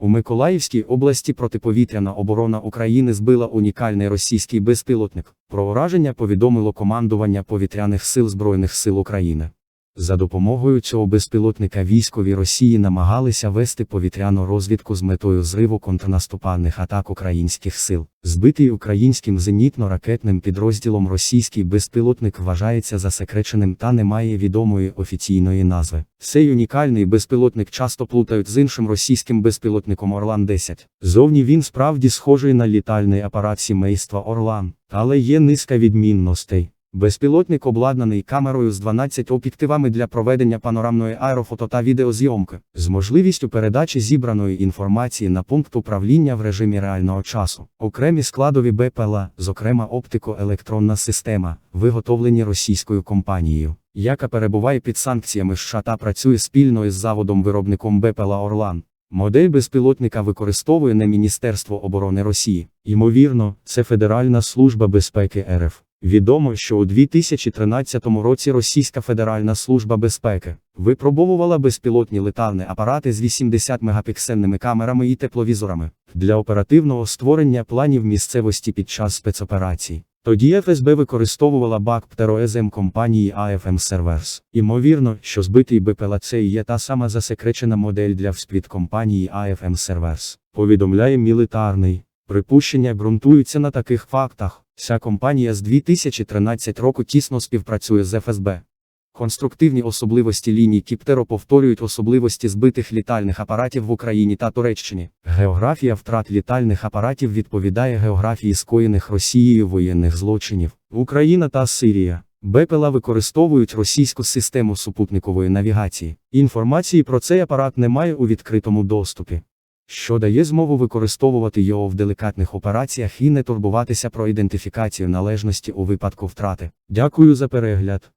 У Миколаївській області протиповітряна оборона України збила унікальний російський безпілотник. Про ураження повідомило командування повітряних сил Збройних сил України. За допомогою цього безпілотника військові Росії намагалися вести повітряну розвідку з метою зриву контрнаступальних атак українських сил. Збитий українським зенітно-ракетним підрозділом російський безпілотник вважається засекреченим та не має відомої офіційної назви. Цей унікальний безпілотник часто плутають з іншим російським безпілотником Орлан-10. Зовні він справді схожий на літальний апарат сімейства Орлан, але є низка відмінностей. Безпілотник обладнаний камерою з 12 об'єктивами для проведення панорамної аерофото та відеозйомки, з можливістю передачі зібраної інформації на пункт управління в режимі реального часу. Окремі складові БПЛА, зокрема оптико-електронна система, виготовлені російською компанією, яка перебуває під санкціями США та працює спільно із заводом-виробником БПЛА Орлан. Модель безпілотника використовує не Міністерство оборони Росії. Ймовірно, це Федеральна служба безпеки РФ. Відомо, що у 2013 році Російська Федеральна служба безпеки випробовувала безпілотні летальні апарати з 80 мегапіксельними камерами і тепловізорами для оперативного створення планів місцевості під час спецоперацій. Тоді ФСБ використовувала БАК-ПТРО-СМ компанії AFM Servers. Імовірно, що збитий БПЛА є та сама засекречена модель для вспід компанії AFM Servers. Повідомляє мілітарний. Припущення ґрунтуються на таких фактах. Ця компанія з 2013 року тісно співпрацює з ФСБ. Конструктивні особливості ліній Кіптеро повторюють особливості збитих літальних апаратів в Україні та Туреччині. Географія втрат літальних апаратів відповідає географії скоєних Росією воєнних злочинів. Україна та Сирія. БПЛА використовують російську систему супутникової навігації. Інформації про цей апарат немає у відкритому доступі що дає змогу використовувати його в делікатних операціях і не турбуватися про ідентифікацію належності у випадку втрати. Дякую за перегляд.